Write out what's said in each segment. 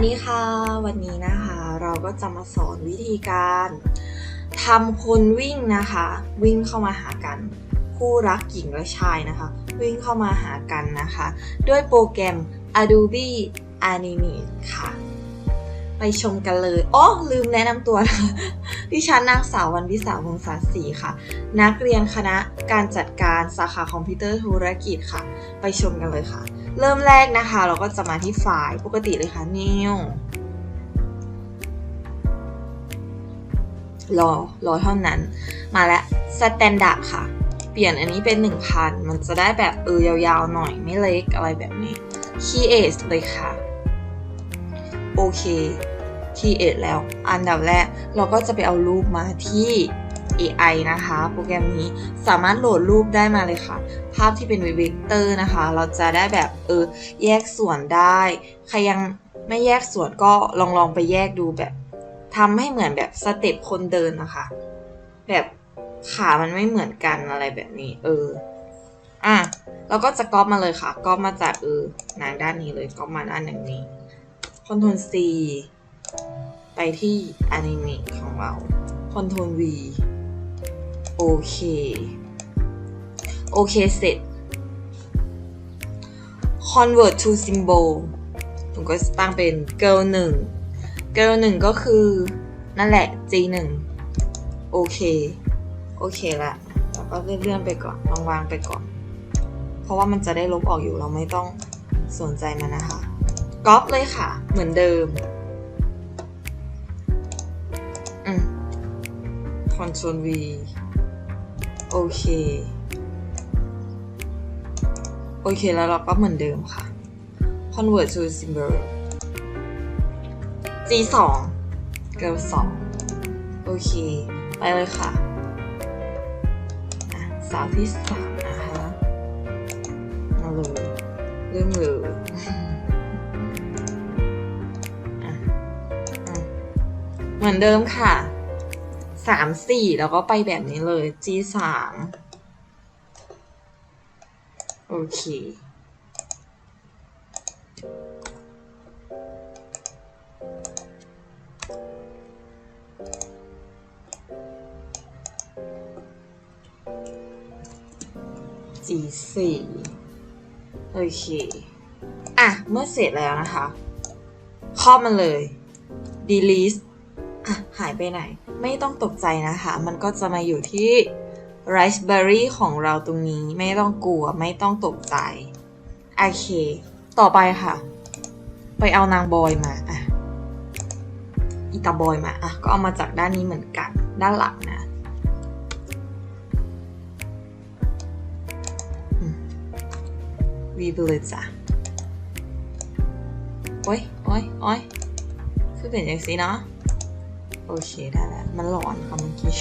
วัสดีค่ะ วันนี้นะคะเราก็จะมาสอนวิธีการทำคนวิ่งนะคะ วิ่งเข้ามาหากันคู่รักหญิงและชายนะคะ วิ่งเข้ามาหากันนะคะ ด้วยโปรแกรม Adobe Animate ค่ะ ไปชมกันเลยอ๋อลืมแนะนำตัวนะดิฉันนางสาววันวิสาวงศาศรีค่ะ นักเรียนคณะการจัดการสาขาคอมพิวเตอร์ธุรกิจค่ะ ไปชมกันเลยค่ะ เริ่มแรกนะคะ เราก็จะมาที่ไฟล์ปกติเลยค่ะ new รอรอเท่านั้น มาแล้ว standard ค่ะ เปลี่ยนอันนี้เป็น 1000 มันจะได้แบบเออยาวๆหน่อยไม่เล็กอะไรแบบนี้ create เลยค่ะ โอเค create แล้ว อันดับแรก เราก็จะไปเอารูปมาที่ AI นะคะ โปรแกรมนี้สามารถโหลดรูปได้มาเลยค่ะ ภาพที่เป็นเวกเตอร์นะคะ เราจะได้แบบเออแยกส่วนได้ ใครยังไม่แยกส่วนก็ลองลองไปแยกดูแบบทำให้เหมือนแบบสเต็ปคนเดินนะคะ แบบขามันไม่เหมือนกันอะไรแบบนี้ เออ อะเราก็จะก๊อปมาเลยค่ะก๊อปมาจากเออหนังด้านนี้เลยก๊อปมาด้านอย่างนี้คอนโทรล C ไปที่ Animate ของเราคอนโทรล V โอเค โอเคเสร็จ convert to symbol ผมก็ตั้งเป็น girl 1 girl 1 ก็คือ นั่นแหละ G 1โอเค โอเคละแล้วก็เลื่อนๆไปก่อนวางวางไปก่อน เพราะว่ามันจะได้ลบออกอยู่เราไม่ต้องสนใจมันนะคะก๊อปเลยค่ะ เหมือนเดิม อืม Ctrl V โอเค โอเคแล้วเราก็เหมือนเดิมค่ะ convert to symbol G 2 girl 2โอเค ไปเลยค่ะสาวที่สามนะคะมาเลยเริ่มเลยเหมือนเดิมค่ะ สามสี่แล้วก็ไปแบบนี้เลย G สามโอเค G สี่โอเค อะ เมื่อเสร็จแล้วนะคะ ครอบมันเลย delete อะหายไปไหน ไม่ต้องตกใจนะคะ มันก็จะมาอยู่ที่ Raspberry ของเราตรงนี้ไม่ต้องกลัวไม่ต้องตกใจ โอเค ต่อไปค่ะ ไปเอานางบอยมาอะอีตาบอยมาอะก็เอามาจากด้านนี้เหมือนกัน ด้านหลังนะวีไปเลยจ้ะโอ้ยโอ้ยโอ้ยคือเป็นอย่างสิเนาะ โอเคได้แล้วมันหลอนค่ะเมื่อกี้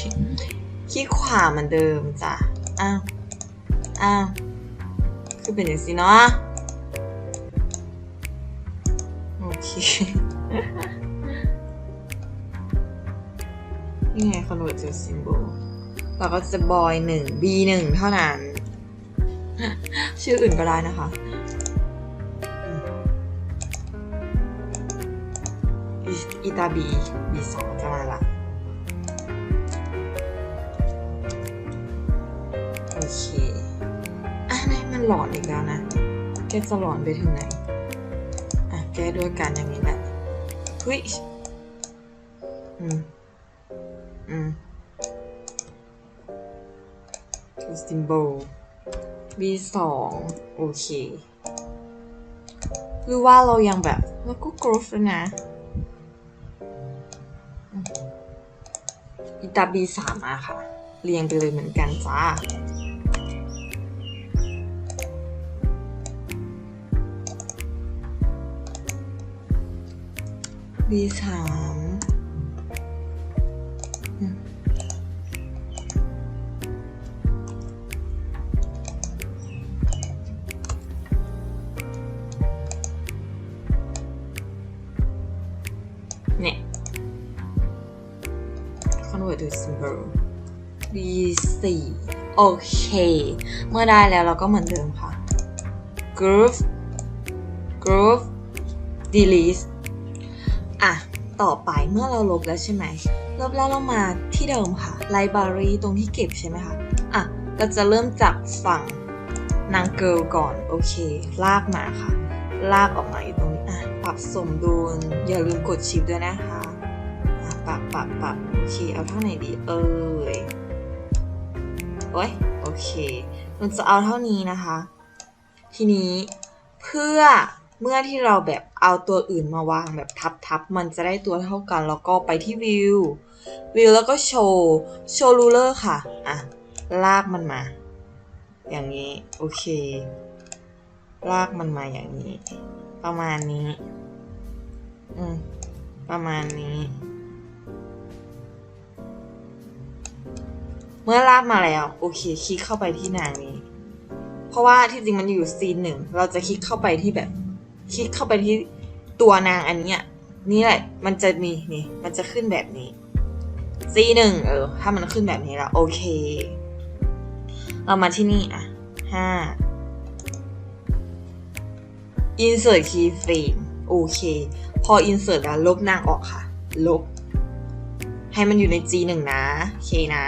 ขี้ขวาเหมือนเดิมจ้ะ อ้าว อ้าวคือเป็นอย่างสิเนาะ โอเคนี่ไง convert to symbol เราก็จะบอยหนึ่ง b หนึ่งเท่านั้น ชื่ออื่นก็ได้นะคะ อีตาบีบีสองจะมาละโอเคอะนี่มันหลอนอีกแล้วนะ แกจะหลอนไปถึงไหน อะ แก้ด้วยการอย่างนี้แหละเฮ้ยอืม อืม to symbol B สองโอเค หรือว่าเรายังแบบ แล้วก็ growth ด้วยนะ อีตา B สามอะค่ะ เรียงไปเลยเหมือนกันจ้า B สาม 4 โอเค เมื่อได้แล้วเราก็เหมือนเดิมค่ะ groove groove delete อะ ต่อไปเมื่อเราลบแล้วใช่ไหม ลบแล้วเรามาที่เดิมค่ะ library ตรงที่เก็บใช่ไหมคะ อะ เราจะเริ่มจากฝั่งนางเกิลก่อน โอเค ลากมาค่ะ ลากออกมาอยู่ตรงนี้ อะ ปรับสมดุล อย่าลืมกดชิปด้วยนะคะอะปรับปรับปรับโอเค เอาเท่าไหนดีเอ่ย อ้ยโอเค มันจะเอาเท่านี้นะคะ ทีนี้เพื่อเมื่อที่เราแบบเอาตัวอื่นมาวางแบบทับๆ มันจะได้ตัวเท่ากัน แล้วก็ไปที่วิว วิวแล้วก็โชว์ โชว์รูเลอร์ค่ะ อะ ลากมันมา อย่างนี้ โอเค ลากมันมาอย่างนี้ ประมาณนี้ อืม ประมาณนี้ เมื่อลากมาแล้ว โอเค คลิกเข้าไปที่นางนี้ เพราะว่าที่จริงมันอยู่ซีนหนึ่ง เราจะคลิกเข้าไปที่แบบ คลิกเข้าไปที่ตัวนางอันเนี้ยนี่แหละ มันจะมีนี่ มันจะขึ้นแบบนี้ ซีหนึ่งเออ ถ้ามันขึ้นแบบนี้แล้ว โอเค เรามาที่นี่อะห้า insert keyframe โอเค พอ insert แล้วลบนางออกค่ะ ลบ ให้มันอยู่ใน G1 นะ โอเคนะ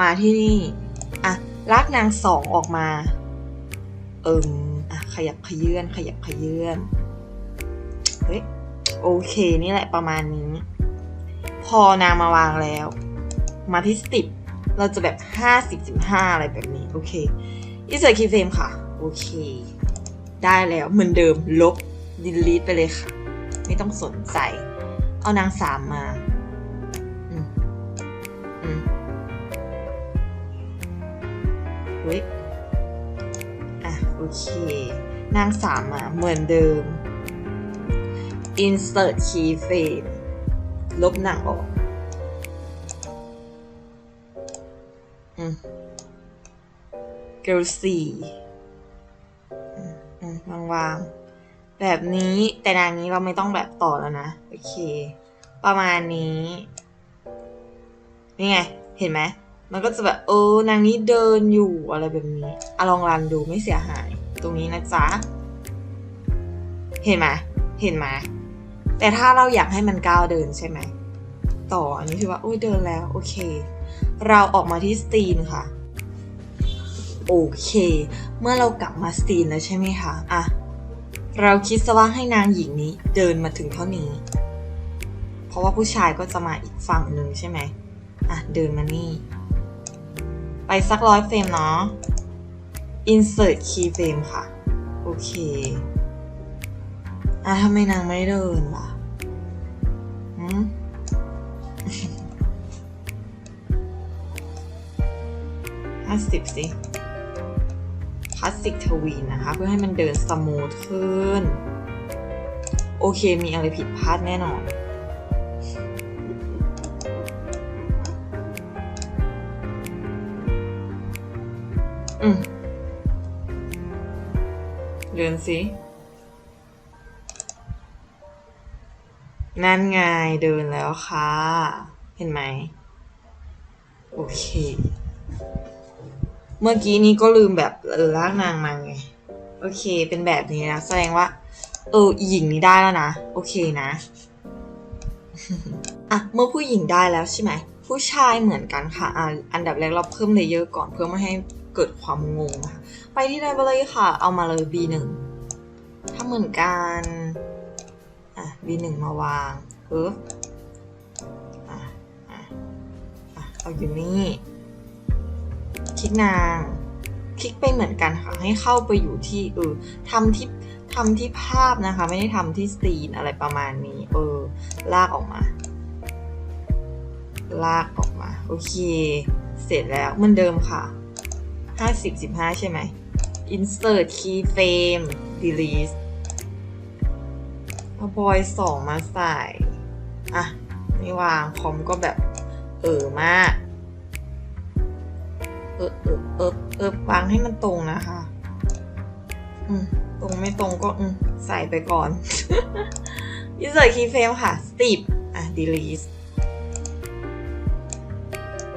มาที่นี่อะลากนางสองออกมา เอิมอะขยับขยื่นขยับขยื่นเฮ้ยโอเคนี่แหละประมาณนี้ พอนางมาวางแล้ว มาที่สติปเราจะแบบห้าสิบสิบห้าอะไรแบบนี้ โอเคอินเสิร์ตคีย์เฟรมค่ะ โอเค ได้แล้วเหมือนเดิมลบ delete ไปเลยค่ะ ไม่ต้องสนใจ เอานางสามมา เฮ้ย อะ โอเค นางสามมาเหมือนเดิม insert keyframe ลบหนางออก อืม girl สี่อืมวางวางๆแบบนี้แต่นางนี้เราไม่ต้องแบบต่อแล้วนะ โอเค ประมาณนี้ นี่ไง เห็นไหม มันก็จะแบบเออนางนี้เดินอยู่อะไรแบบนี้อะลองรันดูไม่เสียหาย ตรงนี้นะจ๊ะ เห็นไหมเห็นไหมแต่ถ้าเราอยากให้มันก้าวเดินใช่ไหม ต่ออันนี้คือว่าโอ้ยเดินแล้ว โอเค เราออกมาที่สตีนค่ะ โอเค เมื่อเรากลับมาสตีนแล้วใช่ไหมคะอะเราคิดซะว่าให้นางหญิงนี้เดินมาถึงเท่านี้ เพราะว่าผู้ชายก็จะมาอีกฝั่งหนึ่งใช่ไหมอะเดินมานี่ ไปสักร้อยเฟรมเนาะ insert key frame ค่ะ โอเค อะทำไมนางไม่เดินล่ะหืมห้าสิบสิคลาสสิกทวีนนะคะ เพื่อให้มันเดินสมูทขึ้น โอเค มีอะไรผิดพลาดแน่นอน อืมเดินสิ นั่นไงเดินแล้วค่ะ เห็นไหม โอเค เมื่อกี้นี้ก็ลืมแบบเออลากนางมาไง โอเค เป็นแบบนี้นะ แสดงว่า เออหญิงนี้ได้แล้วนะ โอเคนะ อะ เมื่อผู้หญิงได้แล้วใช่ไหม ผู้ชายเหมือนกันค่ะอะอันดับแรกเราเพิ่มเลเยอร์ก่อนเพื่อไม่ให้ เกิดความงงนะคะไปที่ไลบรารีค่ะ เอามาเลย B1 ถ้าเหมือนกันอะ B1 มาวางปึ๊บอะอะอะเอาอยู่นี่คลิกนางคลิกไปเหมือนกันค่ะ ให้เข้าไปอยู่ที่เออทำที่ทำที่ภาพนะคะ ไม่ได้ทำที่สตรีนอะไรประมาณนี้ เออ ลากออกมา ลากออกมา โอเค เสร็จแล้วเหมือนเดิมค่ะ 50 15 ใช่ไหม insert keyframe delete เอาบอยสองมาใส่ อะ ไม่วางคอมก็แบบ เออมาก เออเออเออเออวางให้มันตรงนะคะ อืม ตรงไม่ตรงก็ อืม ใส่ไปก่อน insert keyframe ค่ะ step อะ delete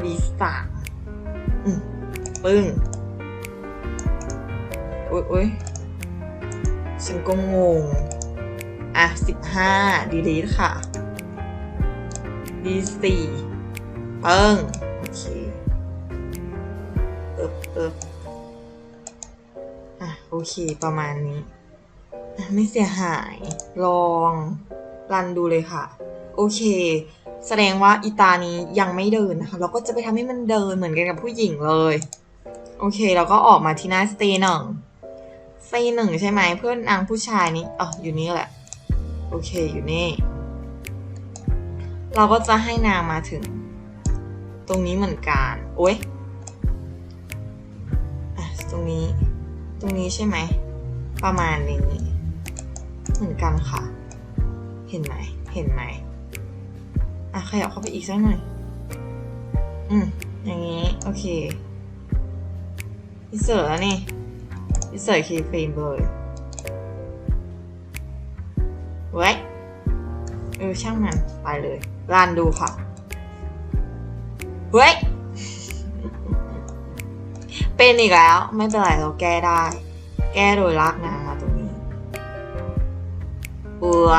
v สามอืม ปึ้งโอ๊ยโอ๊ยฉันก็งง อะสิบห้า delete ค่ะ d สี่เปิ้งโอเคเอิบเอบอะโอเคประมาณนี้อะไม่เสียหาย ลองรันดูเลยค่ะ โอเค แสดงว่าอีตานี้ยังไม่เดินนะคะ เราก็จะไปทำให้มันเดินเหมือนกันกับผู้หญิงเลย โอเคเราก็ออกมาที่หน้าสเตย์หนึ่งสเตย์หนึ่งใช่ไหมเพื่อนนางผู้ชายนี้อ๋ออยู่นี่แหละ โอเคอยู่นี่ เราก็จะให้นางมาถึง ตรงนี้เหมือนกันโอ๊ยตรงนี้ ตรงนี้ใช่ไหม ประมาณนี้ เหมือนกันค่ะ เห็นไหม เห็นไหมอะขยับเข้าไปอีกสักหน่อย อืม อย่างนี้ โอเค อิเสิร์แล้วนี่อิเสิร์คีย์เฟรมเลยเว้ยเออช่างมันไปเลยรันดูค่ะเฮ้ยเป็นอีกแล้วไม่เป็นไรเราแก้ได้ แก้โดยลากนางมาตรงนี้เออ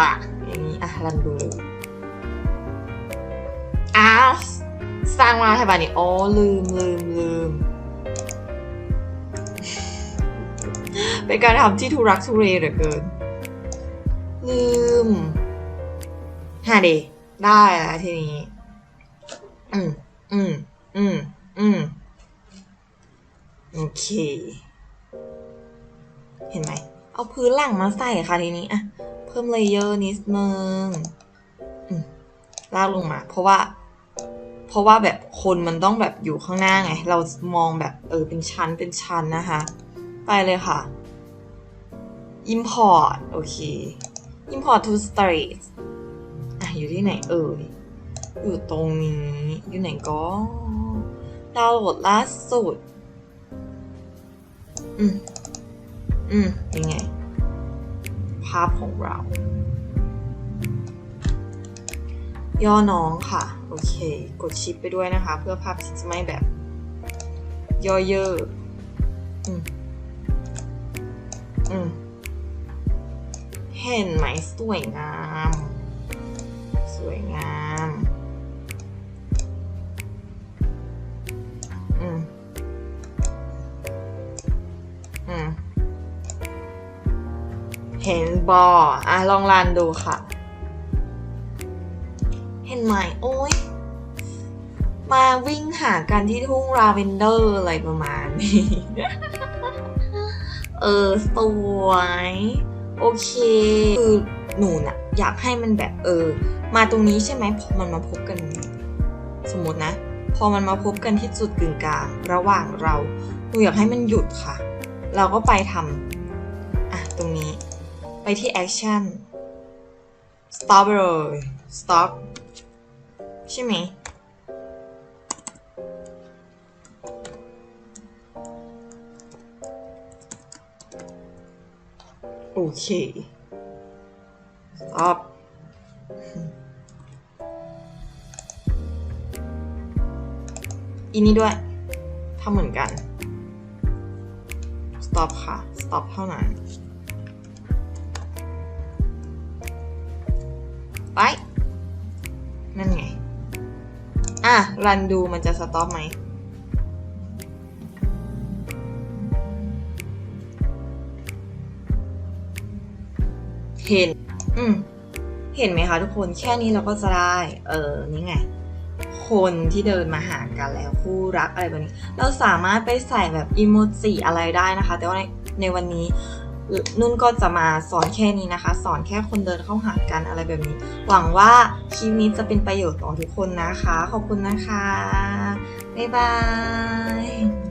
อย่างนี้อะรันดูเลยอ้าวสร้างมาใช่ป่ะนี่โอ้ลืมลืมลืม เป็นการทำที่ทุรักทุเรเหลือเกิน ลืมฮะเดได้แล้วทีนี้ อืม อืม อืม อืม โอเค เห็นไหม เอาพื้นหลังมาใส่ค่ะทีนี้อะเพิ่มเลเยอร์นิดนึงลากลงมา เพราะว่า เพราะว่าแบบคนมันต้องแบบอยู่ข้างหน้าไง เรามองแบบเออเป็นชั้นเป็นชั้นนะคะ ไปเลยค่ะ import โอเค import to storage อะอยู่ที่ไหนเอ่ย อยู่ตรงนี้ อยู่ไหนก็ ดาวน์โหลดล่าสุด อืม อืมยังไง ภาพของเรา ย่อน้องค่ะ โอเค กดชิปไปด้วยนะคะ เพื่อภาพที่จะไม่แบบ ย่อเยอะอืม อืม ห็นไหมสวยงาม สวยงามอืมอืมเห็นบออะลองรันดูค่ะ เห็นไหมโอ้ยมาวิ่งหากันที่ทุ่งลาเวนเดอร์อะไรประมาณนี้ เออ สวย โอเคคือหนูน่ะอยากให้มันแบบเออ มาตรงนี้ใช่ไหมพอมันมาพบกัน สมมตินะ พอมันมาพบกันที่จุดกึ่งกลางระหว่างเราหนูอยากให้มันหยุดค่ะ เราก็ไปทำอะตรงนี้ ไปที่ action stop เลย stop ใช่ไหม เค stop อีนี้ด้วยทำเหมือนกัน stop ค่ะ stop เท่านั้น ไป นั่นไง อะ รันดูมันจะ stop ไหม เห็น อืม เห็นไหมคะทุกคน แค่นี้เราก็จะได้ เออ นี่ไง คนที่เดินมาหากันแล้วคู่รักอะไรแบบนี้ เราสามารถไปใส่แบบอิโมจิอะไรได้นะคะ แต่ว่าในในวันนี้นุ่นก็จะมาสอนแค่นี้นะคะ สอนแค่คนเดินเข้าหากันอะไรแบบนี้ หวังว่าคลิปนี้จะเป็นประโยชน์ต่อทุกคนนะคะ ขอบคุณนะคะ บ๊ายบาย